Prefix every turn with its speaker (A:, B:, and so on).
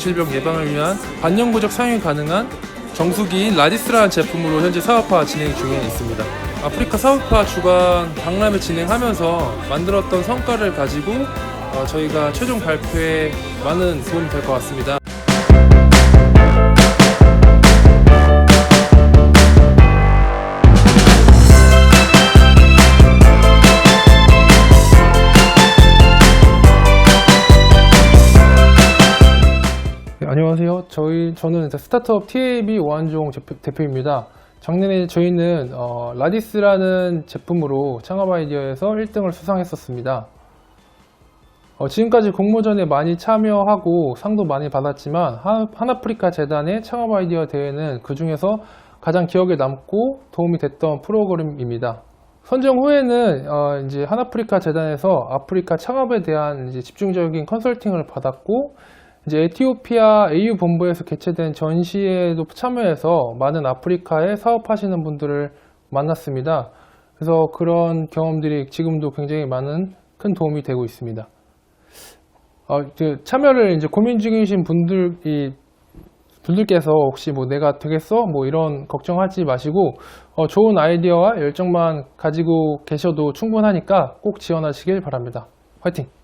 A: 질병 예방을 위한 반영구적 사용이 가능한 정수기인 라디스라는 제품으로 현재 사업화 진행 중에 있습니다. 아프리카 사업화 주간 박람회 진행하면서 만들었던 성과를 가지고 어, 저희가 최종 발표에 많은 도움이 될 것 같습니다. 안녕하세요. 저희 저는 스타트업 TAB 오한종 대표- 대표 입니다. 작년에 저희는 어, 라디스라는 제품으로 창업 아이디어에서 1등을 수상했었습니다. 어, 지금까지 공모전에 많이 참여하고 상도 많이 받았지만 한, 한아프리카 재단의 창업 아이디어 대회는 그 중에서 가장 기억에 남고 도움이 됐던 프로그램입니다. 선정 후에는 어, 이제 한아프리카 재단에서 아프리카 창업에 대한 집중적인 컨설팅을 받았고 이제 에티오피아 AU 본부에서 개최된 전시회에도 참여해서 많은 아프리카에 사업하시는 분들을 만났습니다. 그래서 그런 경험들이 지금도 굉장히 많은 큰 도움이 되고 있습니다. 어, 참여를 이제 고민 중이신 분들이 분들께서 혹시 뭐 내가 되겠어? 뭐 이런 걱정하지 마시고 어, 좋은 아이디어와 열정만 가지고 계셔도 충분하니까 꼭 지원하시길 바랍니다. 화이팅!